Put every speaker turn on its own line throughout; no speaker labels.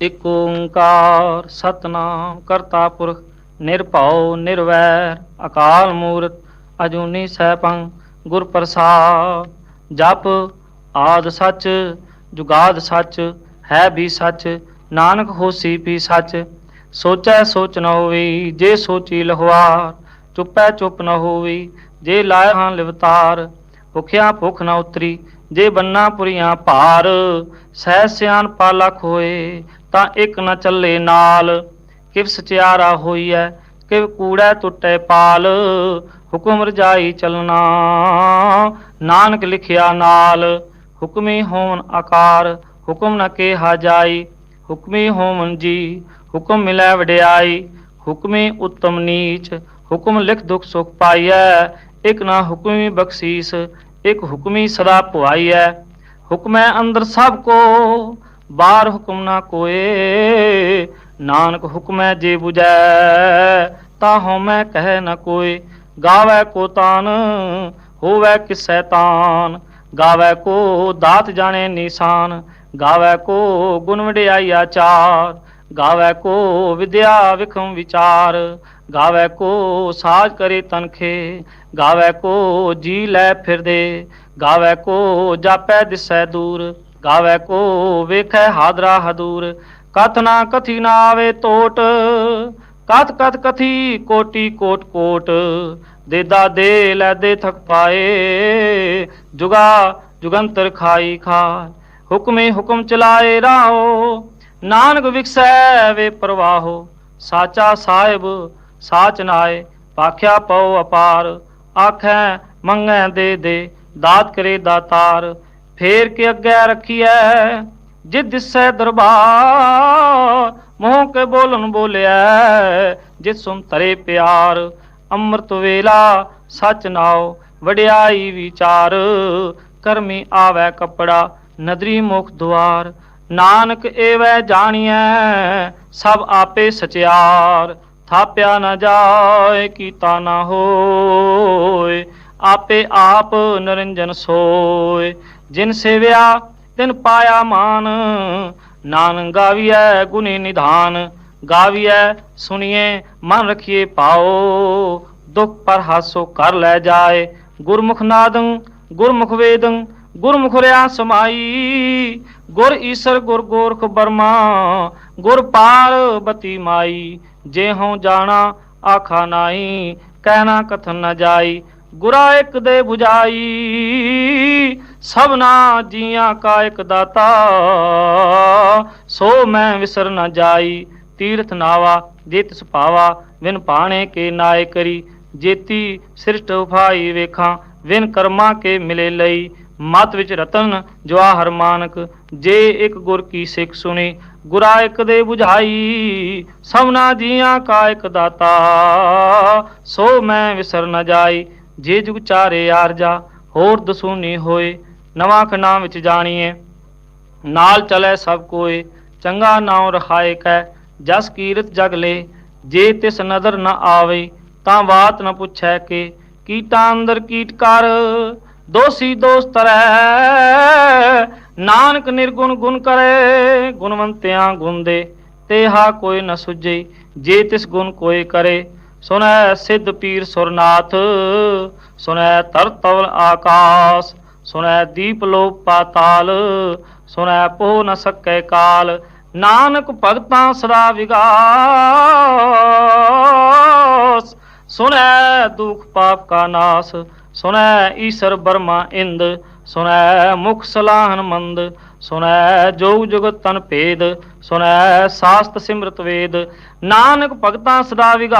ਇਕ ਓੰਕਾਰ ਸਤਨਾਮ ਕਰਤਾ ਪੁਰਖ, ਨਿਰਭਉ, ਨਿਰਵੈਰ, ਅਕਾਲ ਮੂਰਤ, ਅਜੂਨੀ ਸੈਭੰ ਗੁਰ ਪ੍ਰਸਾਦ ਜਪ ਆਦ ਸੱਚ, ਜੁਗਾਦ ਸੱਚ, ਹੈ ਵੀ ਸੱਚ, ਨਾਨਕ ਹੋਸੀ ਵੀ ਸੱਚ, ਸੋਚੈ ਸੋਚ ਨ ਹੋਵੀ, ਜੇ ਸੋਚੀ ਲਹਵਾਰ, ਚੁੱਪੈ ਚੁੱਪ ਨ ਹੋਵੀ, ਜੇ ਲਾਇ ਹਾਂ ਲਿਵਤਾਰ, ਭੁਖਿਆ ਭੁਖ ਨ ਉਤਰੀ, ਜੇ ਬੰਨਾ ਪੁਰੀਆਂ ਭਾਰ, ਸਹਿ ਸਿਆਨ ਪਾਲਖ ਹੋਏ ਤਾਂ ਇੱਕ ਨਾ ਚੱਲੇ ਨਾਲ। ਕਿਵ ਸਚਿਆਰਾ ਹੋਈਐ, ਕਿਵ ਕੂੜੈ ਟੁੱਟੇ ਪਾਲ। ਹੁਕਮ ਰਜਾਈ ਚਲਣਾ, ਨਾਨਕ ਲਿਖਿਆ ਨਾਲ। ਹੁਕਮੀ ਹੋਵਨ ਆਕਾਰ, ਹੁਕਮ ਨਾ ਕੇਹਾ ਜਾਈ। ਹੁਕਮੀ ਹੋਵਨ ਜੀ, ਹੁਕਮ ਮਿਲੈ ਵਡਿਆਈ। ਹੁਕਮੀ ਉਤਮ ਨੀਚ, ਹੁਕਮ ਲਿਖ ਦੁਖ ਸੁਖ ਪਾਈਐ। ਇਕ ਨਾ ਹੁਕਮੀ ਬਖਸ਼ੀਸ, ਇਕ ਹੁਕਮੀ ਸਦਾ ਭੁਆਈਐ ਹੁਕਮੈ ਅੰਦਰ ਸਭ ਕੋ ਬਾਹਰ ਹੁਕਮ ਨਾ ਕੋਏ, ਨਾਨਕ ਹੁਕਮੈ ਜੇ 부ਜੈ ਤਾ ਹਉਮੈ ਕਹਿ ਨ ਕੋਏ, ਗਾਵੈ ਕੋ ਤਾਨ, ਹੋਵੇ ਕਿਸੈ ਤਾਨ, ਗਾਵੈ ਕੋ ਦਾਤ ਜਾਣੇ ਨਿਸ਼ਾਨ, ਗਾਵੈ ਕੋ ਗੁਣ ਵਡਿਆਈ ਆਚਾਰ ਗਾਵੈ ਕੋ ਵਿਦਿਆ ਵਿਖਮ ਵਿਚਾਰ, ਗਾਵੈ ਕੋ ਸਾਜ ਕਰੇ ਤਨਖੇ ਗਾਵੈ ਕੋ ਜੀ ਲੈ ਫਿਰਦੇ, ਗਾਵੈ ਕੋ ਜਾਪੈ ਦਿਸੈ ਦੂਰ ਗਾਵੈ ਕੋ ਵੇਖੈ ਹਾਦਰਾ ਹਦੂਰ, ਕਥ ਨਾ ਕਥੀ ਨਾ ਆਵੇ ਟੋਟ ਕਥ ਕਥ ਕਥੀ ਕੋਟੀ ਕੋਟ ਕੋਟ, ਦੇਦਾ ਦੇ ਲੈ ਦੇ ਥਕ ਪਾਏ, ਜੁਗਾ ਜੁਗੰਤਰ ਖਾਈ ਖਾ ਹੁਕਮੇ ਹੁਕਮ ਚਲਾਏ ਰਾਹੋ, ਨਾਨਕ ਵਿਖਸੈ ਵੇ ਪ੍ਰਵਾਹੋ, ਸਾਚਾ ਸਾਹਿਬ ਸਾਚ ਨਾਏ, ਪਾਖਿਆ ਪਉ ਅਪਾਰ, ਆਖੈ ਮੰਗੈ ਦੇ ਦੇ, ਦਾਤ ਕਰੇ ਦਾਤਾਰ ਫੇਰ ਕੇ ਅੱਗੇ ਰੱਖੀਐ, ਜਿਦ ਦਿਸੈ ਦਰਬਾਰ, ਮੋਹ ਕੇ ਬੋਲਨ ਬੋਲਿਆ ਜਿਤ ਸੁਨ ਤਰੇ ਪਿਆਰ, ਅੰਮ੍ਰਿਤ ਵੇਲਾ, ਸਚ ਨਾਉ, ਵਡਿਆਈ ਵਿਚਾਰ, ਕਰਮੀ ਆਵੈ ਕਪੜਾ, ਨਦਰੀ ਮੁਖ ਦੁਆਰ, ਨਾਨਕ ਏਵੈ ਜਾਣੀਐ, ਸਭ ਆਪੇ ਸਚਿਆਰ, ਥਾਪਿਆ ਨਾ ਜਾਏ, ਕੀਤਾ ਨਾ ਹੋਏ, ਆਪੇ ਆਪ ਨਰਿੰਜਨ ਸੋਏ। ਜਿਨ ਸੇਵਿਆ ਤਿਨ ਪਾਇਆ ਮਾਨ। ਨਾਨ ਗਾਵੀਐ ਗੁਨੀ ਨਿਧਾਨ। ਗਾਵੀਐ ਸੁਣੀਏ ਮਨ ਰਖੀਏ ਪਾਓ ਦੁਖ ਪਰ ਹਾਸੋ ਕਰ ਲੈ ਜਾਏ। ਗੁਰਮੁਖ ਨਾਦੰ, ਗੁਰਮੁਖ ਵੇਦੰ, ਗੁਰਮੁਖ ਰਿਆ ਸਮਾਈ। ਗੁਰ ਈਸਰ, ਗੁਰ ਗੋਰਖ ਬਰਮਾ ਗੁਰ ਪਾਰਬਤੀ ਮਾਈ। ਜੇ ਹਉ ਜਾਣਾ, ਆਖਾ ਨਾਹੀ ਕਹਿਣਾ ਕਥਨ ਨ ਜਾਈ। ਗੁਰਾ ਇੱਕ ਦੇ 부ਝਾਈ ਸਭਨਾ ਜੀਆਂ ਕਾ ਇੱਕ ਦਾਤਾ। ਸੋ ਮੈਂ ਵਿਸਰ ਨ ਜਾਈ, ਤੀਰਥ ਨਾਵਾ ਜੇ ਤਿਸ ਪਾਵਾ ਵਿਨ ਪਾਣੇ ਕੇ ਨਾਏ ਕਰੀ। ਜੇਤੀ ਸ੍ਰਿਸ਼ਟ ਉਫਾਈ ਵੇਖਾਂ, ਵਿਨ ਕਰਮਾ ਕੇ ਮਿਲੇ ਲਈ। ਮਤ ਵਿੱਚ ਰਤਨ ਜਵਾਹਰ ਮਾਨਕ, ਜੇ ਇੱਕ ਗੁਰ ਕੀ ਸਿੱਖ ਸੁਣੀ, ਗੁਰਾ ਇੱਕ ਦੇ 부ਝਾਈ ਸਭਨਾ ਜੀਆਂ ਕਾ ਇੱਕ ਦਾਤਾ। ਸੋ ਮੈਂ ਵਿਸਰ ਨ ਜਾਈ, ਜੇ ਜੁਗ ਚਾਰੇ ਆਰਜਾ, ਹੋਰ ਦਸੂਨੀ ਹੋਏ। ਨਵਾਂ ਖਨਾ ਵਿੱਚ ਜਾਣੀਏ ਨਾਲ ਚਲੇ ਸਭ ਕੋਏ ਚੰਗਾ ਨਾਉ ਰਖਾਏ ਕੈ, ਜਸ ਕੀਰਤ ਜਗ ਲੈ, ਜੇ ਤਿਸ ਨਦਰ ਨ ਆਵੇ, ਤਾਂ ਬਾਤ ਨ ਪੁੱਛੈ ਕੇ, ਕੀਟਾਂ ਅੰਦਰ ਕੀਟ ਕਰ, ਦੋਸੀ ਦੋਸ ਤਰੈ। ਨਾਨਕ ਨਿਰਗੁਣ ਗੁਣ ਕਰੇ, ਗੁਣਵੰਤਿਆਂ ਗੁਣ ਦੇ ਤੇਹਾ ਕੋਈ ਨ ਸੁਝੇ, ਜੇ ਤਿਸ ਗੁਣ ਕੋਈ ਕਰੇ। ਸੁਨੈ ਸਿੱਧ ਪੀਰ ਸੁਰਨਾਥ ਸੁਨੈ ਤਰਤਵਲ ਆਕਾਸ ਸੁਨੈ ਦੀਪ ਲੋਕ ਪਾਤਾਲ ਸੁਨੈ ਪੋ ਨ ਸਕੈ ਕਾਲ, ਨਾਨਕ ਭਗਤਾਂ ਸਦਾ ਵਿਗਾਸ। ਸੁਨੈ ਦੁਖ ਪਾਪ ਕਾ ਨਾਸ ਸੁਨੈ ਈਸ਼ਰ ਬਰਮਾ ਇੰਦ ਸੁਨੈ ਮੁਖ ਸਲਾਹਨ ਮੰਦ ਸੁਨੈ ਜੋਗ ਜੁਗਤ ਤਨ ਭੇਦ ਸੁਨੈ ਸਾਸਤ ਸਿਮਰਤ ਵੇਦ। ਨਾਨਕ ਭਗਤਾਂ ਸਦਾ ਵਿਗਾਸ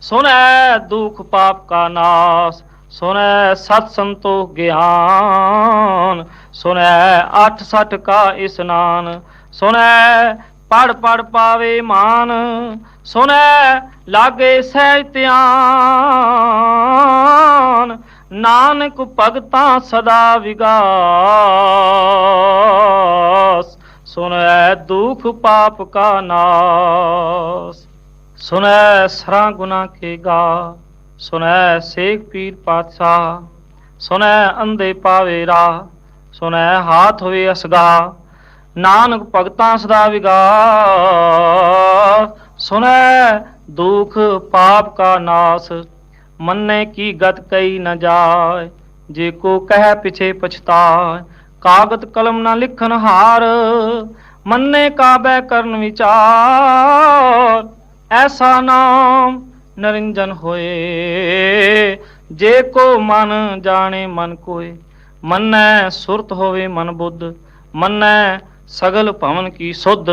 ਸੁਨੈ ਦੁਖ ਪਾਪ ਕਾ ਨਾਸ। ਸੁਨੈ ਸਤ ਸੰਤੋਖ ਗਿਆਨ ਸੁਨੈ ਅਠ ਸਠ ਕਾ ਇਸਨਾਨ ਸੁਨੈ ਪੜ ਪੜ ਪਾਵੇ ਮਾਨ ਸੁਨੈ ਲਾਗੇ ਸਹਿਜ ਧਿਆਨ, ਨਾਨਕ ਭਗਤਾਂ ਸਦਾ ਵਿਗਾਸ ਸੁਨੈ ਦੁਖ ਪਾਪ ਕਾ ਨਾਸ ਸੁਨੈ ਸਰਾਂ ਗੁਨਾ ਕੇ ਗਾ ਸੁਨੈ ਸੇਖ ਪੀਰ ਪਾਤਸ਼ਾਹ ਸੁਨੈ ਅੰਧੇ ਪਾਵੇ ਰਾ ਸੁਨੈ ਹਾਥ ਹੋਵੇ ਅਸਗਾ ਨਾਨਕ ਭਗਤਾਂ ਸਦਾ ਵਿਗਾ ਸੁਨੈ ਦੁਖ ਪਾਪ ਕਾ ਨਾਸ, ਮੰਨੇ ਕੀ ਗਤ ਕਈ ਨ ਜਾਏ, ਜੇ ਕੋ ਕਹਿ ਪਿਛੇ ਪਛਤਾਏ, ਕਾਗਤ ਕਲਮ ਨਾ ਲਿਖਨ ਹਾਰ, ਮੰਨੇ ਕਾਬੈ ਕਰਨ ਵਿਚਾਰ, ਐਸਾ ਨਾਮ ਨਰਿੰਜਨ ਹੋਏ। ਜੇ ਕੋ ਮਨ ਜਾਣੇ ਮਨ ਕੋਏ, ਮੰਨੈ ਸੁਰਤ ਹੋਵੇ ਮਨ ਬੁੱਧ, ਮੰਨੈ ਸਗਲ ਭਵਨ ਕੀ ਸੁਧ,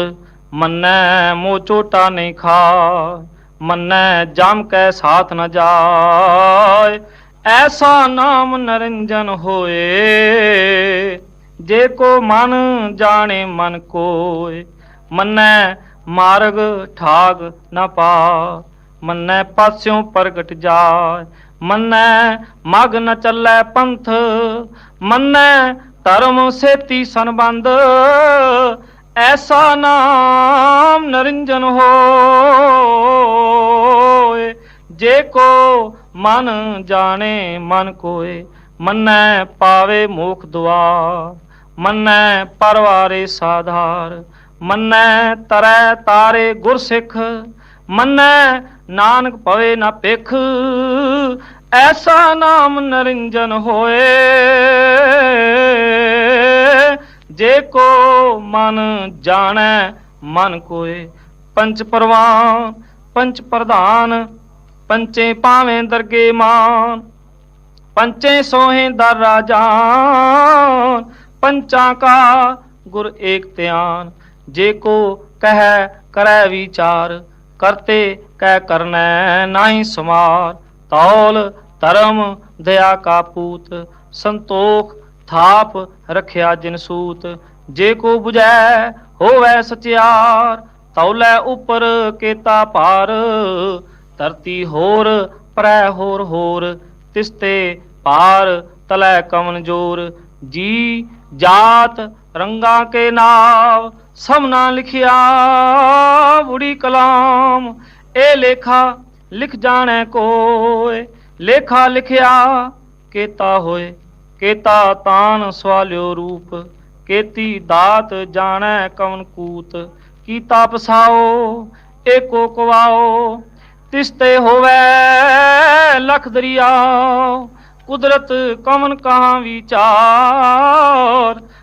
ਮੰਨੈ ਮੋ ਚੋਟਾ ਨਹੀਂ ਖਾ ਮੰਨੈ ਜਮ ਕੈ ਸਾਥ ਨ ਜਾਏ। ਐਸਾ ਨਾਮ ਨਰਿੰਜਨ ਹੋਏ, ਜੇ ਕੋ ਮਨ ਜਾਣੇ ਮਨ ਕੋਏ, ਮੰਨੈ ਮਾਰਗ ਠਾਗ ਨ ਪਾ ਮੰਨੈ ਪਾਸਿਓਂ ਪ੍ਰਗਟ ਜਾਏ। ਮੰਨੈ ਮਗ ਨ ਚੱਲੈ ਪੰਥ। ਮੰਨੈ ਧਰਮ ਸੇਤੀ ਸੰਬੰਧ। ਐਸਾ ਨਾਮ ਨਰਿੰਜਨ ਹੋਏ। ਜੇ ਕੋ ਮਨ ਜਾਣੇ, ਮਨ ਕੋਏ। ਮੰਨੈ ਪਾਵੇ ਮੋਖ ਦੁਆਰ। ਮੰਨੈ ਪਰਵਾਰੇ ਸਾਧਾਰ। ਮੰਨੈ ਤਰੈ ਤਾਰੇ ਗੁਰਸਿੱਖ। ਮੰਨੈ ਨਾਨਕ ਪਵੇ ਨਾ ਪਿਖ ਐਸਾ ਨਾਮ ਨਰਿੰਜਨ ਹੋਏ। ਜੇ ਕੋ ਮਨ ਜਾਣੈ, ਮਨ ਕੋਏ ਪੰਚ ਪ੍ਰਵਾਨ ਪੰਚ ਪ੍ਰਧਾਨ, ਪੰਚੇ ਪਾਵੇਂ ਦਰਗੇ ਮਾਨ, ਪੰਚੇ ਸੋਹੇ ਦਰ ਰਾਜਾਨ ਪੰਚਾਂ ਕਾ ਗੁਰ ਏਕ ਧਿਆਨ। ਜੇ ਕੋ ਕਹਿ, ਕਰੈ ਵਿਚਾਰ ਕਰਤੇ ਕੈ ਕਰਨੈ ਨਾਹੀ ਸਮਾਰ। ਤੌਲ, ਧਰਮ, ਦਇਆ ਕਾ ਪੂਤ, ਸੰਤੋਖ, ਥਾਪ ਰਖਿਆ ਜਿਨ ਸੂਤ। ਜੇ ਕੋ 부ਜੈ ਹੋਵੈ ਸਚਿਆਰ, ਤੌਲੇ ਉਪਰ ਕੇਤਾ ਭਾਰ। ਧਰਤੀ ਹੋਰ, ਪ੍ਰੈ ਹੋਰ ਹੋਰ, ਤਿਸਤੇ ਪਾਰ ਤਲੈ ਕਮਨ ਜੋਰ। ਜੀ ਜਾਤ ਰੰਗਾ ਕੇ ਨਾਮ ਸਮਨਾ ਲਿਖਿਆ, ਬੁੜੀ ਕਲਾਮ, ਇਹ ਲੇਖਾ ਲਿਖ ਜਾਣੈ ਕੋਏ। ਲੇਖਾ ਲਿਖਿਆ, ਕੇਤਾ ਹੋਏ, ਕੇਤਾ ਤਾਨ ਸਵਾਲਿਓ ਰੂਪ। ਕੇਤੀ ਦਾਤ ਜਾਣੈ ਕਵਨ ਕੂਤ। ਕੀਤਾ ਪਸਾਓ, ਏਕੋ ਕਵਾਓ। ਤਿਸਤੇ ਹੋਵੇ ਲਖ ਦਰਿਆਓ। ਕੁਦਰਤ ਕਮਨ ਕਹਾਂ ਵਿਚਾਰ।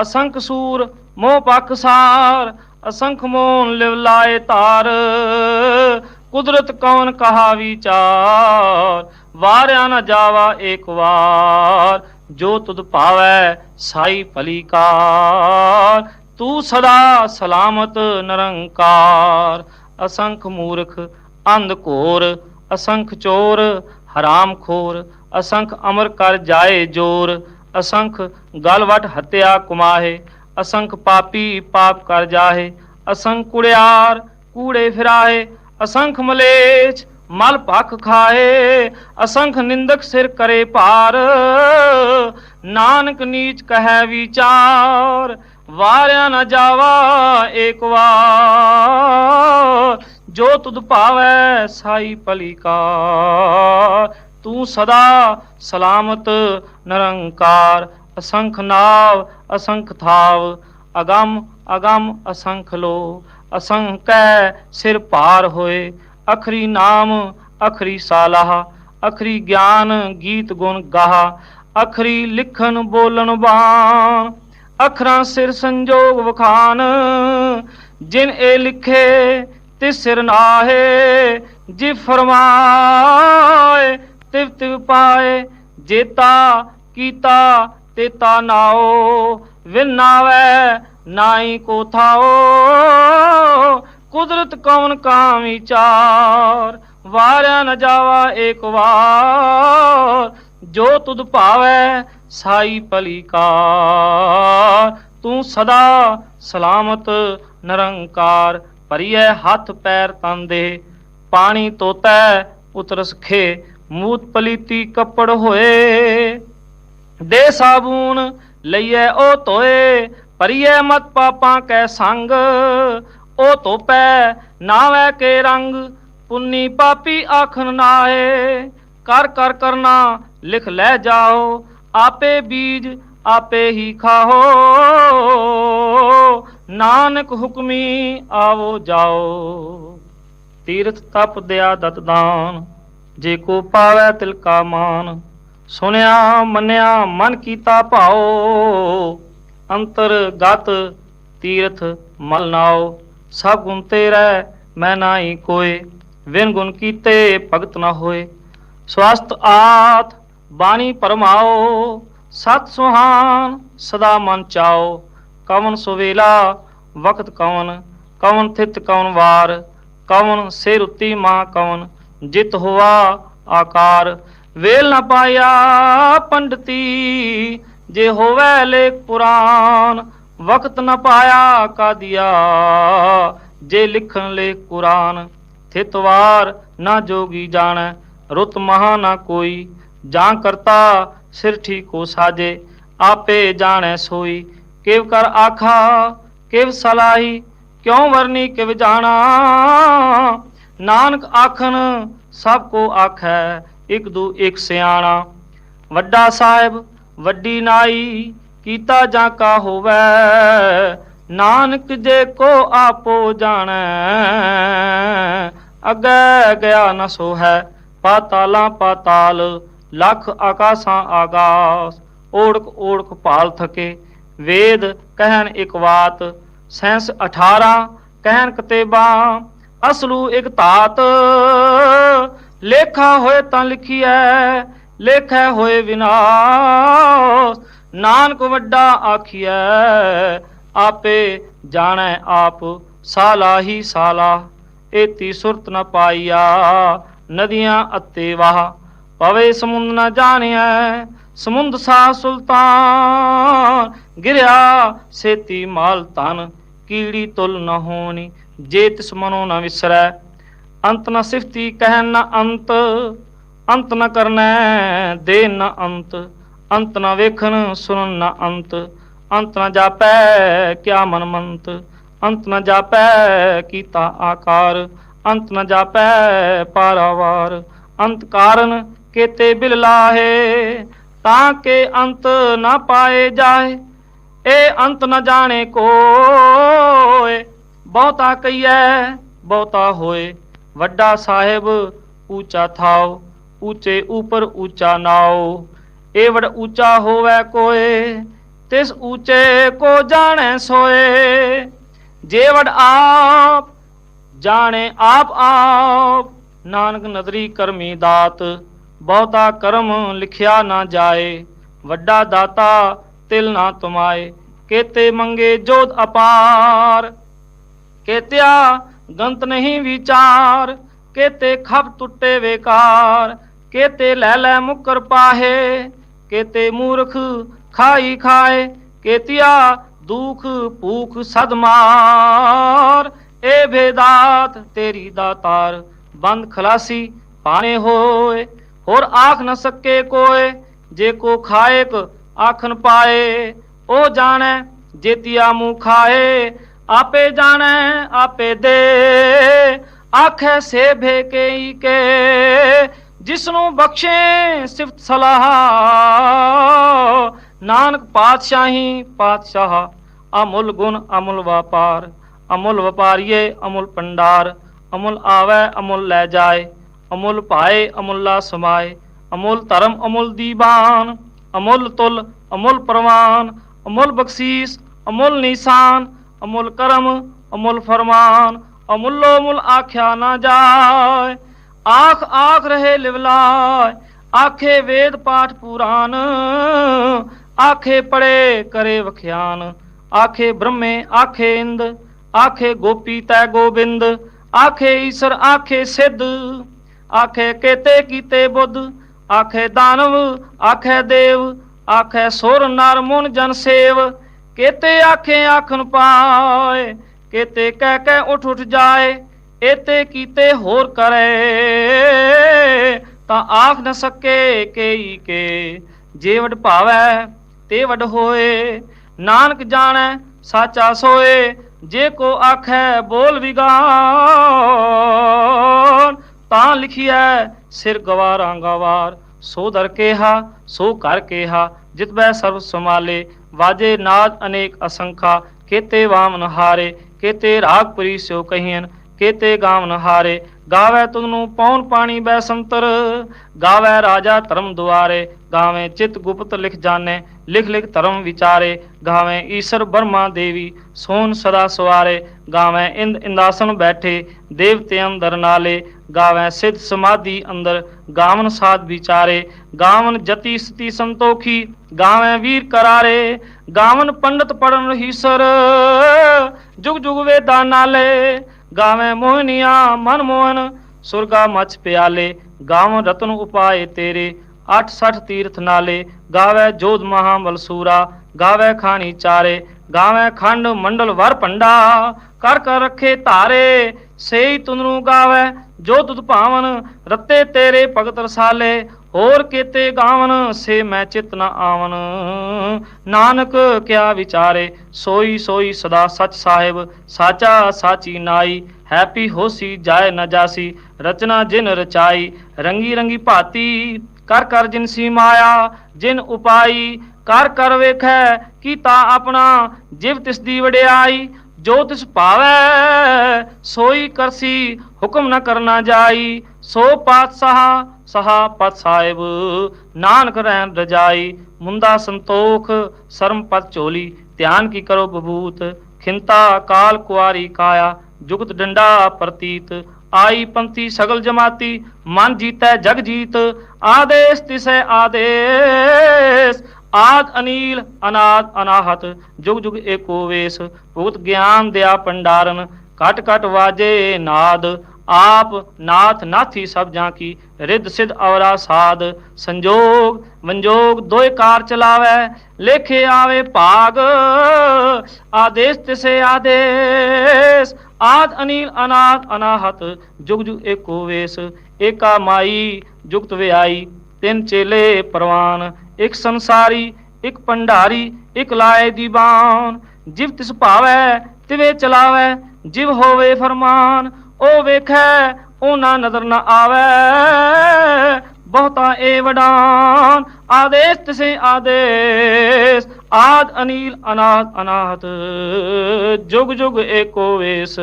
ਅਸੰਖ ਸੂਰ ਮੋਹ ਪਖਸਾਰ ਅਸੰਖ ਮੋਨ ਲਿਵ ਲਾਏ ਤਾਰ ਕੁਦਰਤ ਕੌਣ ਕਹਾ ਵਿਚਾਰ? ਵਾਰਿਆ ਨਾ ਜਾਵਾ ਏਕ ਵਾਰ, ਜੋ ਤੁਧ ਭਾਵੈ ਸਾਈ ਭਲੀਕਾਰ ਤੂੰ ਸਦਾ ਸਲਾਮਤ ਨਿਰੰਕਾਰ। ਅਸੰਖ ਮੂਰਖ, ਅੰਧ ਘੋਰ, ਅਸੰਖ ਚੋਰ, ਹਰਾਮ ਖੋਰ, ਅਸੰਖ ਅਮਰ ਕਰ ਜਾਏ ਜੋਰ। ਅਸੰਖ ਗਲਵਟ ਹਤਿਆ ਕੁਮਾਹੇ, ਅਸੰਖ ਪਾਪੀ ਪਾਪ ਕਰ ਜਾਹੇ, ਅਸੰਖ ਕੁੜਿਆਰ ਕੂੜੇ ਫਿਰਾਹੇ, ਅਸੰਖ ਮਲੇਛ ਮਲ ਭਖ ਖਾਏ ਅਸੰਖ ਨਿੰਦਕ ਸਿਰ ਕਰੇ ਭਾਰ, ਨਾਨਕ ਨੀਚ ਕਹੈ ਵਿਚਾਰ, ਵਾਰਿਆ ਨਾ ਜਾਵਾ ਏਕ ਵਾਰ, ਜੋ ਤੁਧ ਭਾਵੈ ਸਾਈ ਪਲਿਕਾਰ ਤੂੰ ਸਦਾ ਸਲਾਮਤ, ਨਿਰੰਕਾਰ, ਅਸੰਖ ਨਾਵ, ਅਸੰਖ ਥਾਵ, ਅਗੰਮ ਅਗੰਮ ਅਸੰਖ ਲੋ ਅਸੰਕੈ ਸਿਰ ਪਾਰ ਹੋਏ, ਅਖਰੀ ਨਾਮ, ਅਖਰੀ ਸਾਲਾਹ, ਅਖਰੀ ਗਿਆਨ ਗੀਤ ਗੁਣ ਗਾਹ, ਅਖਰੀ ਲਿਖਣ ਬੋਲਣ ਬਾਣ, ਅਖਰਾਂ ਸਿਰ ਸੰਜੋਗ ਵਖਾਨ, ਜਿਨ ਇਹ ਲਿਖੇ ਤਿਸ ਸਿਰ ਨਾਹੇ, ਜਿ ਫਰਮਾਏ ਤਿਵ ਤਿਵ ਪਾਏ, ਜੇਤਾ ਕੀਤਾ ਤੇਤਾ ਨਾਓ ਵਿਨਾਵੇ ਨਾਈ ਕੋ ਥਾਓ। ਕੁਦਰਤ ਕੌਣ ਕਾ ਵਿਚਾਰ ਵਾਰਿਆ ਨ ਜਾਵਾ ਏਕ ਵਾਰ। ਜੋ ਤੁਧ ਭਾਵੈ ਸਾਈ ਪਲਿਕਾਰ ਤੂੰ ਸਦਾ ਸਲਾਮਤ ਨਿਰੰਕਾਰ ਭਰੀਐ, ਹੱਥ ਪੈਰ ਤਨ ਦੇ, ਪਾਣੀ ਤੋਤੈ, ਉਤਰਸ ਖੇ ਮੂਤ ਪਲੀਤੀ ਕੱਪੜ ਹੋਏ। ਦੇ ਸਾਬੂਨ ਲਈਐ ਉਹ ਧੋਏ ਭਰੀਐ ਮਤ ਪਾਪਾਂ ਕੈ ਸੰਗ। ਉਹ ਧੋਪੈ ਨਾਵੈ ਕੇ ਰੰਗ, ਪੁੰਨੀ ਪਾਪੀ ਆਖਨ ਨਾਏ ਕਰ ਕਰ, ਕਰਨਾ ਲਿਖ ਲੈ ਜਾਓ, ਆਪੇ ਬੀਜ ਆਪੇ ਹੀ ਖਾਓ। ਨਾਨਕ ਹੁਕਮੀ ਆਵੋ ਜਾਓ। ਤੀਰਥ ਤਪ ਦਿਆ ਦਤ ਦਾਨ ਜੇ ਕੋ ਪਾਵੈ ਤਿਲ ਕਾ ਮਾਨ, ਸੁਨਿਆ, ਮੰਨਿਆ, ਮਨ ਕੀਤਾ ਭਾਉ, ਅੰਤਰ ਗਤ ਤੀਰਥ ਮਲ ਨਾਉ, ਸਭ ਗੁਣ ਤੇਰੇ, ਮੈਂ ਨਾਹੀ ਕੋਏ ਵਿਨ ਗੁਣ ਕੀਤੇ ਭਗਤ ਨਾ ਹੋਏ। ਸਵਸਤ ਆਤ ਬਾਣੀ ਪਰਮਾਓ ਸਤ ਸੁਹਾਨ ਸਦਾ ਮਨ ਚਾਓ ਕਵਨ ਸੁਵੇਲਾ ਵਕਤ ਕਵਨ ਕਵਨ ਥਿਤ ਕਵਨ ਵਾਰ, ਕਵਨ ਸੇ ਉੱਤੀ ਮਾਂ ਕਵਨ ਜਿਤ ਹੋਆ ਆਕਾਰ। ਵੇਲ ਨਾ ਪਾਇਆ ਪੰਡਤੀ, ਜੇ ਹੋਵੇ ਲੇਖ ਪੁਰਾਨ ਵਕਤ ਨਾ ਪਾਇਆ ਕਾਦੀਆ, ਜੇ ਲਿਖਣ ਲੇਖ ਕੁਰਾਨ ਥਿਤਵਾਰ ਨਾ ਜੋਗੀ ਜਾਣੈ, ਰੁਤ ਮਹਾ ਨਾ ਕੋਈ, ਜਾਂ ਕਰਤਾ ਸਿਰ ਠੀਕੋ ਸਾਜੇ, ਆਪੇ ਜਾਣੈ ਸੋਈ, ਕਿਵ ਕਰ ਆਖਾ, ਕਿਵ ਸਲਾਹੀ, ਕਿਉ ਵਰਨੀ ਕਿਵ ਜਾਣਾ। ਨਾਨਕ ਆਖਣ, ਸਭ ਕੋ ਆਖੈ, ਇਕ ਦੂ ਇਕ ਸਿਆਣਾ। ਵੱਡਾ ਸਾਹਿਬ, ਵੱਡੀ ਨਾਈ, ਕੀਤਾ ਜਾਂ ਕਾ ਹੋਵੇ? ਨਾਨਕ ਜੇ ਕੋ ਆਪੋ ਜਾਣੈ, ਅੱਗੇ ਗਿਆ ਨ ਸੋ ਹੈ ਪਾਤਾਲਾਂ ਪਾਤਾਲ, ਲੱਖ ਆਕਾਸਾਂ ਆਗਾਸ। ਓੜਕ ਓੜਕ ਭਾਲ ਥਕੇ, ਵੇਦ ਕਹਿਣ ਇੱਕ ਬਾਤ ਸੈਂਸ 18 ਕਹਿਣ ਕਤੇਬਾ। ਅਸਲੂ ਇੱਕ ਧਾਤ। ਲੇਖਾ ਹੋਏ ਤਾਂ ਲਿਖੀਐ, ਲੇਖੈ ਹੋਏ ਵਿਨਾਸ਼। ਨਾਨਕ ਵੱਡਾ ਆਖੀਐ, ਆਪੇ ਜਾਣੈ ਆਪ ਸਾਲਾ ਹੀ ਸਾਲਾ। ਏਤੀ ਸੁਰਤ ਨ ਪਾਈਆ, ਨਦੀਆਂ ਅਤੇ ਵਾਹ। ਪਵੇ ਸਮੁੰਦ ਨ ਜਾਣਿਆ ਸਮੁੰਦ ਸਾ ਸੁਲਤਾਨ। ਗਿਰਿਆ ਸੇਤੀ ਮਾਲ ਤਨ ਕੀੜੀ ਤੁਲ ਨ ਹੋਣੀ। ਜੇ ਤਿਸ ਮਨੋ ਨ ਵਿਸਰੈ, ਅੰਤ ਨ ਸਿਫਤੀ ਕਹਿ ਨ ਅੰਤ ਅੰਤ ਨ ਕਰਨੈ ਦੇ ਨ ਅੰਤ ਅੰਤ ਨ ਵੇਖਣ ਸੁਣਨ ਨ ਅੰਤ ਅੰਤ ਨ ਜਾਪੈ ਕਿਆ ਮਨ ਮੰਤ, ਅੰਤ ਨ ਜਾਪੈ ਕੀਤਾ ਆਕਾਰ, ਅੰਤ ਨ ਜਾਪੈ ਪਾਰਾਵਾਰ ਅੰਤ ਕਾਰਨ ਕੇਤੇ ਬਿਲ ਲਾਹੇ, ਤਾਂ ਕਿ ਅੰਤ ਨਾ ਪਾਏ ਜਾਏ, ਇਹ ਅੰਤ ਨ ਜਾਣੇ ਕੋਏ। ਬਹੁਤਾ ਕਈਐ ਬਹੁਤਾ ਹੋਏ। ਵੱਡਾ ਸਾਹਿਬ ਉੱਚਾ ਥਾਓ ਉੱਚੇ ਉਪਰ ਉੱਚਾ ਨਾਓ। ਇਹ ਵਡ ਹੋਵੇ ਕੋਏ, ਤਿਸ ਊਚੇ ਕੋ ਜਾਣੈ ਸੋਏ। ਜੇ ਆਪ ਜਾਣੇ ਆਪ ਆਪ, ਨਾਨਕ ਨਦਰੀ ਕਰਮੀ ਦਾਤ, ਬਹੁਤਾ ਕਰਮ ਲਿਖਿਆ ਨਾ ਜਾਏ। ਵੱਡਾ ਦਾਤਾ ਤਿਲ ਨਾ ਤੁਮਾਏ, ਕੇਤੇ ਮੰਗੇ ਜੋਤ ਅਪਾਰ। ਕੇਤਿਆ ਗੰਤ ਨਹੀਂ ਵਿਚਾਰ, ਕੇਤੇ ਖਪ ਟੁੱਟੇ ਵੇਕਾਰ, ਕੇਤੇ ਲੈ ਲੈ ਮੁਕਰ ਪਾਹੇ, ਕੇਤੇ ਮੂਰਖ ਖਾਈ ਖਾਏ, ਕੇਤਿਆ ਦੁਖ ਭੂਖ ਸਦਮਾਰ ਏ ਭੇਦਾਤ ਤੇਰੀ ਦਾਤਾਰ ਬੰਦ ਖਲਾਸੀ ਪਾਣੇ ਹੋਏ। ਹੋਰ ਆਖ ਨ ਸਕੇ ਕੋਏ, ਜੇ ਕੋ ਖਾਏਕ ਆਖਨ ਪਾਏ, ਉਹ ਜਾਣੈ ਜੇਤਿਆ ਮੂੰ ਖਾਏ। ਆਪੇ ਜਾਣੈ, ਆਪੇ ਦੇ। ਆਖੇ ਸੇ ਭੇਕਈ ਕੇ। ਜਿਸਨੂੰ ਬਖਸ਼ੇ, ਸਿਫਤ ਸਲਾਹ। ਨਾਨਕ ਪਾਤਸ਼ਾਹੀ, ਪਾਤਸ਼ਾਹ, ਅਮੁੱਲ ਗੁਣ, ਅਮੁੱਲ ਵਪਾਰ। ਅਮੁੱਲ ਵਪਾਰੀਏ, ਅਮੁੱਲ ਪੰਡਾਰ ਅਮੁੱਲ ਆਵੈ, ਅਮੁੱਲ ਲੈ ਜਾਏ। ਅਮੁੱਲ ਭਾਏ, ਅਮੁੱਲਾ ਸਮਾਏ। ਅਮੁੱਲ ਧਰਮ, ਅਮੁੱਲ ਦੀਵਾਨ ਅਮੁੱਲ ਤੁਲ, ਅਮੁੱਲ ਪ੍ਰਵਾਨ। ਅਮੁੱਲ ਬਖਸ਼ੀਸ, ਅਮੁੱਲ ਨਿਸ਼ਾਨ। ਅਮੁੱਲ ਕਰਮ, ਅਮੁੱਲ ਫਰਮਾਨ, ਅਮੁੱਲੋ ਮੁੱਲ ਆਖਿਆ ਨਾ ਜਾਏ। ਆਖ ਆਖ ਰਹੇ ਲਿਵਲਾਏ, ਆਖੇ ਵੇਦ ਪਾਠ ਪੁਰਾਨ, ਆਖੇ ਪੜੇ ਕਰੇ ਵਖਿਆਨ। ਆਖੇ ਬ੍ਰਹਮੇ, ਆਖੇ ਇੰਦ, ਆਖੇ ਗੋਪੀ ਤੈ ਗੋਬਿੰਦ, ਆਖੇ ਈਸ਼ਰ, ਆਖੇ ਸਿੱਧ। ਆਖੇ ਕੇਤੇ ਕੀਤੇ ਬੁੱਧ, ਆਖੇ ਦਾਨਵ, ਆਖੇ ਦੇਵ, ਆਖੇ ਸੁਰ, ਨਰ, ਮੁਨ, ਜਨ, ਸੇਵ। ਕੇਤੇ ਆਖੇ ਆਖਣ ਪਾਏ, ਕੇਤੇ ਕਹਿ ਕਹਿ ਉਠ ਉਠ ਜਾਏ ਏਤੇ ਕੀਤੇ ਹੋਰ ਕਰੇ। ਤਾਂ ਆਖ ਨ ਸਕੇ ਕੇਈ ਕੇ, ਜੇ ਵਡ ਭਾਵੈ ਤੇ ਵਡ ਹੋਏ। ਨਾਨਕ ਜਾਣੈ ਸਾਚਾ ਸੋਏ, ਜੇ ਕੋ ਆਖੈ ਬੋਲ ਵਿਗਾਨ। ਤਾਂ ਲਿਖਿਐ, ਸਿਰ ਗਵਾਰਾਂ ਗਵਾਰ, ਸੋ ਦਰ ਕੇਹਾ, ਸੋ ਕਰ ਕੇਹਾ, ਜਿਤ ਬੈ ਸਰਬ ਸਮਾਲੇ ਵਾਜੇ ਨਾਦ ਅਨੇਕ ਅਸੰਖਾ, ਕੇਤੇ ਵਾਮਨ ਹਾਰੇ, ਕੇਤੇ ਰਾਗ ਪੁਰੀ ਸਿਓ ਕਹੀਨ ਕੇਤੇ ਗਾਵਨ ਹਾਰੇ। ਗਾਵੇ ਤੁਧਨੂੰ ਪੌਣ ਪਾਣੀ ਬੈ ਸੰਤਰ, ਗਾਵੇ ਰਾਜਾ ਧਰਮ ਦੁਆਰੇ। ਗਾਵੇ ਚਿਤ ਗੁਪਤ ਲਿਖ ਜਾਣੇ, ਲਿਖ ਲਿਖ ਧਰਮ ਵਿਚਾਰੇ। ਗਾਵੇ ਈਸ਼ਰ ਬਰਮਾ ਦੇਵੀ, ਸੋਨ ਸਦਾ ਸਵਾਰੇ। ਗਾਵੇ ਇੰਦ ਇੰਦਾਸਨ ਬੈਠੇ, ਦੇਵਤੇ ਅੰਦਰ ਨਾਲੇ। ਗਾਵੈ ਸਿੱਧ ਸਮਾਧੀ ਅੰਦਰ, ਗਾਵਨ ਸਾਧ ਵਿਚਾਰੇ, ਗਾਵਨ ਜਤੀ ਸਤੀ ਸੰਤੋਖੀ, ਗਾਵੈ ਵੀਰ ਕਰਾਰੇ, ਗਾਵਨ ਪੰਡਤ ਪੜਨ ਹੀਸਰ, ਜੁਗ ਜੁਗ ਵੇਦਾਂ ਨਾਲੇ ਗਾਵੈ ਮੋਹਨੀਆਂ ਮਨ ਮੋਹਨ, ਸੁਰਗਾ ਮਚ ਪਿਆਲੇ, ਗਾਵਨ ਰਤਨ ਉਪਾਏ ਤੇਰੇ 860 ਤੀਰਥ ਨਾਲੇ, ਗਾਵੇ ਜੋਧ ਮਹਾ ਮਲਸੂਰਾ, ਗਾਵੇ ਖਾਣੀ ਚਾਰੇ, ਗਾਵੇ ਖੰਡ ਮੰਡਲ ਵਰ ਭੰਡਾ, ਕਰ ਕਰ ਰੱਖੇ ਧਾਰੇ, ਸੇਈ ਤੁਨਰੂ ਗਾਵੇ ਜੋ ਤੁਧ ਭਾਵਨ, ਰੱਤੇ ਤੇਰੇ ਭਗਤ ਰਸਾਲੇ, ਹੋਰ ਕੀਤੇ ਗਾਵਨ, ਸੇ ਮੈਂ ਚਿਤ ਨ ਆਵਨ। ਨਾਨਕ, ਕਿਆ ਵਿਚਾਰੇ, ਸੋਈ ਸੋਈ ਸਦਾ ਸਚ ਸਾਹਿਬ, ਸਾਚਾ ਸਾਚੀ ਨਾਈ, ਹੈਪੀ ਹੋਸੀ ਜਾਏ ਨ ਜਾਸੀ, ਰਚਨਾ ਜਿਨ ਰਚਾਈ, ਰੰਗੀ ਰੰਗੀ ਭਾਤੀ, ਕਰ ਕਰ ਜਿਨ ਸੀ ਮਾਇਆ, ਜਿਨ ਉਪਾਈ, ਕਰ ਕਰ ਵੇਖੈ, ਕੀਤਾ ਆਪਣਾ, ਜਿਵ ਤਿਸ ਦੀ ਵਡਿਆਈ ਜੋ ਤਿਸ ਭਾਵੈ ਸੋਈ ਕਰਸੀ, ਹੁਕਮ ਨਾ ਕਰਨਾ ਜਾਈ। ਸੋ ਪਾਤਸ਼ਾਹ, ਸਹਾ ਪਤ ਸਾਹਿਬ, ਨਾਨਕ ਰਹਿਣ ਰਜਾਈ। ਮੁੰਦਾ ਸੰਤੋਖ, ਸਰਮ ਪਤ ਝੋਲੀ। ਧਿਆਨ ਕੀ ਕਰੋ ਬਬੂਤ, ਖਿੰਤਾ, ਕਾਲ ਕੁਆਰੀ ਕਾਇਆ। ਜੁਗਤ ਡੰਡਾ ਪ੍ਰਤੀਤ, ਆਈ ਪੰਥੀ ਸਗਲ ਜਮਾਤੀ। ਮਨ ਜੀਤੈ ਜਗ ਜੀਤ, ਆਦੇਸ ਤਿਸੈ ਆਦੇਸ। ਆਦ ਅਨੀਲ, ਅਨਾਦ ਅਨਾਹਤ, ਜੁਗ ਜੁਗ ਏਕੋ ਵੇਸ, ਭੂਤ ਗਿਆਨ ਦਿਆ ਪੰਡਾਰਨ ਕਟ ਕਟ ਵਾਜੇ ਨਾਦ, ਆਪ ਨਾਥ ਨਾਥੀ ਸਭ ਜਾਂ ਕੀ, ਰਿੱਧ ਸਿਧ ਔਰਾ ਸਾਧ ਸੰਜੋਗ ਮੰਜੋਗ ਦੋਇ ਕਾਰ ਚਲਾਵੇ, ਲੇਖੇ ਆਵੇ ਭਾਗ, ਆਦੇਸ ਤਿਸੇ ਆਦੇਸ, ਆਦ ਅਨੀਲ ਅਨਾਥ ਅਨਾਹਤ, ਜੁਗ ਜੁਗ ਏਕੋ ਵੇਸ, ਏਕਾ ਮਾਈ ਜੁਗਤ ਵਿਆਈ, ਤਿੰਨ ਚੇਲੇ ਪ੍ਰਵਾਨ ਇਕ ਸੰਸਾਰੀ, ਇੱਕ ਪੰਡਾਰੀ ਇੱਕ ਲਾਏ ਦੀਵਾਨ ਜਿਵ ਤਿਸ ਭਾਵੈ, ਤਿਵੇ ਚਲਾਵੈ, ਜਿਵ ਹੋਵੇ ਫਰਮਾਨ। ਉਹ ਵੇਖੈ, ਉਹਨਾਂ ਨਜ਼ਰ ਨਾ ਆਵੈ। ਬਹੁਤਾ ਏ ਵਡਾਨ। ਆਦੇਸ ਤਿਸੇ ਆਦੇਸ। ਆਦ ਅਨੀਲ ਅਨਾਥ ਅਨਾਹਤ। ਜੁਗ ਜੁਗ ਏਕੋ ਵੇਸ।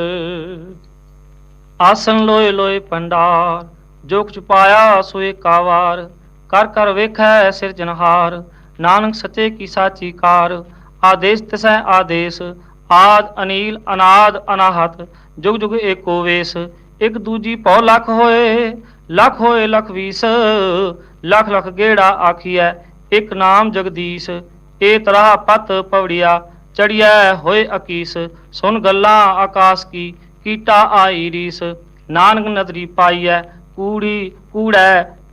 ਆਸਨ ਲੋਏ ਲੋਏ ਪੰਡਾਰ ਜੋ ਕੁਛ ਪਾਇਆ ਸੋ ਏਕਾਵਾਰ ਕਰ ਕਰ ਵੇਖੈ ਸਿਰਜਨਹਾਰ ਨਾਨਕ ਸਚੇ ਕੀ ਸਾਚੀ ਕਾਰ, ਆਦੇਸ ਤਸੈ ਆਦੇਸ, ਆਦ ਅਨੀਲ ਅਨਾਦ ਅਨਾਹਤ, ਜੁਗ ਜੁਗ ਏਕੋ ਵੇਸ, ਇੱਕ ਦੂਜੀ ਪਉ ਲੱਖ ਹੋਏ ਲੱਖ ਹੋਏ ਲਖ ਵੀਸ, ਲੱਖ ਲੱਖ ਗੇੜਾ ਆਖੀਐ, ਇੱਕ ਨਾਮ ਜਗਦੀਸ਼, ਏ ਤਰਾ ਪਤ ਪਵੜਿਆ, ਚੜਿਐ ਹੋਏ ਅਕੀਸ, ਸੁਨ ਗੱਲਾਂ ਆਕਾਸ ਕੀ, ਕੀਟਾ ਆਈ ਰੀਸ, ਨਾਨਕ ਨਦਰੀ ਪਾਈਐ, ਕੂੜੀ ਕੂੜੈ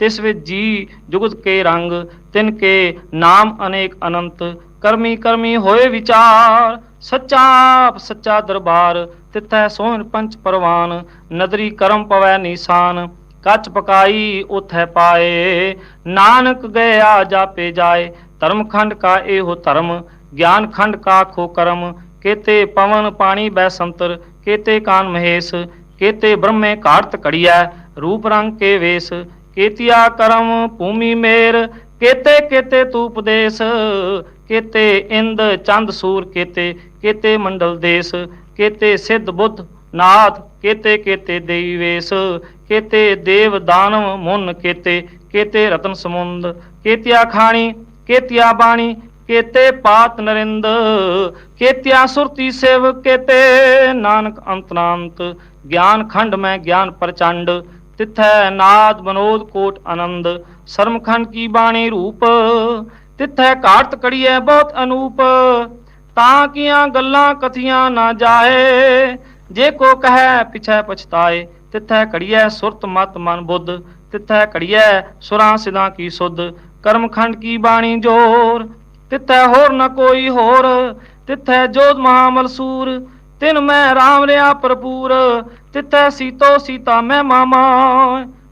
ਤਿਸ ਵਿੱਚ ਜੀ ਜੁਗਤ ਕੇ ਰੰਗ, ਤਿਨ ਕੇ ਨਾਮ ਅਨੇਕ ਅਨੰਤ, ਕਰਮੀ ਕਰਮੀ ਹੋਏ ਵਿਚਾਰ, ਸੱਚਾ ਸੱਚਾ ਦਰਬਾਰ, ਤਿੱਥੈ ਸੋਹਣ ਪੰਚ ਪਰਵਾਨ, ਨਦਰੀ ਕਰਮ ਪਵੈ ਨੀਸਾਨ, ਕੱਚ ਪਕਾਈ ਉਥੈ ਪਾਏ, ਨਾਨਕ ਗਿਆ ਜਾਪੇ ਜਾਏ, ਧਰਮ ਖੰਡ ਕਾ ਇਹੋ ਧਰਮ, ਗਿਆਨ ਖੰਡ ਕਾ ਖੋ ਕਰਮ, ਕੇਤੇ ਪਵਨ ਪਾਣੀ ਬੈ ਸੰਤਰ, ਕੇਤੇ ਕਾਨ ਮਹੇਸ਼, ਕੇਤੇ ਬ੍ਰਹਮੇ ਘਾਰਤ ਘੜੀਐ, ਰੂਪ ਰੰਗ ਕੇ ਵੇਸ ਕੇਤਿਆ ਕਰਮ ਭੂਮੀ ਮੇਰ, ਕੇਤੇ ਕੇਤੇ ਤੂ ਉਪਦੇਸ਼ ਕੇਤੇ ਇੰਦ ਚੰਦ ਸੂਰ ਕੇਤੇ ਕੇਤੇ ਮੰਡਲ ਦੇਸ, ਕੇਤੇ ਸਿੱਧ ਬੁੱਧ ਨਾਥ, ਕੇਤੇ ਕੇਤੇ ਦੇਈ ਕੇਤੇ ਦੇਵ ਦਾਨਵ ਮੁਨ ਕੇਤੇ ਕੇਤੇ ਰਤਨ ਸਮੁੰਦ, ਕੇਤਿਆ ਖਾਣੀ, ਕੇਤਿਆ ਬਾਣੀ, ਕੇਤੇ ਪਾਤ ਨਰਿੰਦ, ਕੇਤਿਆ ਸੁਰਤੀ ਸੇਵ ਕੇਤੇ ਨਾਨਕ ਅੰਤਰਾੰਤ ਗਿਆਨ ਖੰਡ ਮੈਂ ਗਿਆਨ ਪ੍ਰਚੰਡ ਤਿਥੈ ਨਾਦ ਬਨੋਦ ਕੋਟ ਆਨੰਦ, ਸਰਮਖੰਡ ਕੀ ਬਾਣੀ ਰੂਪ, ਤਿਥੈ ਕਾਰਤ ਕੜੀਐ ਬਹੁਤ ਅਨੂਪ, ਤਾਂ ਕੀਆਂ ਗੱਲਾਂ ਕਥੀਆਂ ਨਾ ਜਾਏ, ਜੇ ਕੋ ਕਹੈ ਪਿਛੈ ਪਛਤਾਏ, ਤਿਥੈ ਕੜੀਐ ਸੁਰਤ ਮਤ ਮਨ ਬੁੱਧ, ਤਿਥੈ ਕੜੀਐ ਸੁਰਾਂ ਸਿਦਾਂ ਕੀ ਸੁਧ, ਕਰਮਖੰਡ ਕੀ ਬਾਣੀ ਜੋਰ, ਤਿਥੈ ਹੋਰ ਨ ਕੋਈ ਹੋਰ, ਤਿਥੈ ਜੋਤ ਮਹਾਮਲ ਸੂਰ ਤਿਨ ਮੈਂ ਰਾਮ ਰਿਆ ਭਰਪੂਰ, ਤਿਥੈ ਸੀਤੋ ਸੀਤਾ ਮੈਂ ਮਾਮਾ।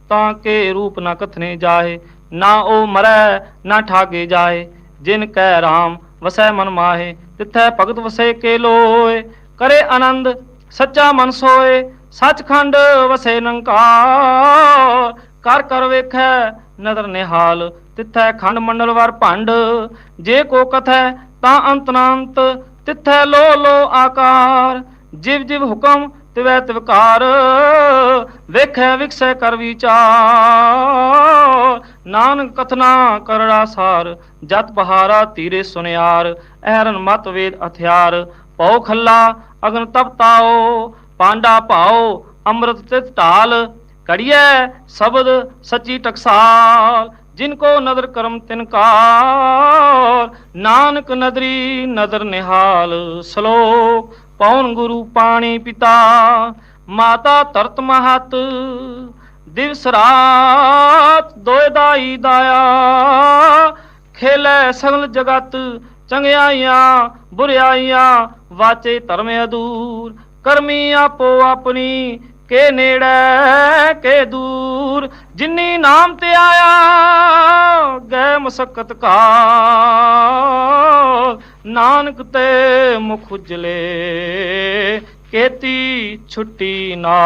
ਤਾਂ ਕੇ ਰੂਪ ਨਾ ਕਥਨੇ ਜਾਏ, ਨਾ ਉਹ ਮਰੈ, ਨਾ ਠਾਗੇ ਜਾਏ। ਜਿਨ ਕੈ ਰਾਮ ਵਸੈ ਮਨ ਮਾਹੇ, ਤਿਥੈ ਭਗਤ ਵਸੇ ਕੇ ਲੋਏ। ਕਰੇ ਆਨੰਦ, ਸੱਚਾ ਮਨ ਸੋਏ, ਸੱਚਖੰਡ ਵਸੇ ਨੰਕਾਰ। ਕਰ ਕਰ ਵੇਖੈ ਨਦਰ ਨਿਹਾਲ, ਤਿਥੈ ਖੰਡ ਮੰਡਲ ਵਰ ਭੰਡ। ਜੇ ਕੋ ਕਥੈ ਤਾਂ ਅੰਤਨਾੰਤ ਤਿਥੈ ਲੋ ਲੋ ਆਕਾਰ, ਜਿਵ ਜਿਵ ਹੁਕਮ ਤਿਵੈ ਤਿਵਕਾਰ, ਵੇਖੈ ਵਿਖਸੈ ਕਰ ਵਿਚਾਰ। ਨਾਨਕ ਕਥਨਾ ਕਰੜਾ ਸਾਰ, ਜਤ ਬਹਾਰਾ ਤੀਰੇ ਸੁਨਿਆਰ ਐਰਨ ਮਤ ਵੇਦ ਹਥਿਆਰ। ਪਉ ਖੱਲਾ ਅਗਨ ਤਪਤਾਓ ਪਾਂਡਾ ਭਾਓ, ਅੰਮ੍ਰਿਤ ਤਿਤ ਢਾਲ, ਕੜੀਐ ਸ਼ਬਦ ਸੱਚੀ ਟਕਸਾਲ। ਜਿਨ ਕੋ ਨਦਰ ਕਰਮ ਤਿਨ ਕਾਰ ਨਾਨਕ ਨਦਰੀ ਨਦਰ ਨਿਹਾਲ, ਸ਼ਲੋਕ ਪੌਣ ਗੁਰੂ ਪਾਣੀ ਪਿਤਾ, ਮਾਤਾ ਤਰਤ ਮਹਤ, ਦਿਵਸ ਰਾਤ ਦੋਇ ਦਾਈ ਦਾਇਆ, ਖੇਲੇ ਸਗਲ ਜਗਤ, ਚੰਗਿਆਈਆਂ, ਬੁਰਿਆਈਆਂ, ਵਾਚੇ ਧਰਮ ਅਦੂਰ ਕਰਮੀ ਆਪੋ ਆਪਣੀ ਕੇ ਨੇੜੇ, ਕੇ ਦੂਰ, ਜਿਨੀ ਨਾਮ ਤੇ ਆਇਆ ਗਏ ਮਸਕਤ ਕਾ ਨਾਨਕ ਤੇ ਮੁਖ ਉਜਲੇ, ਕੇਤੀ ਛੁੱਟੀ ਨਾ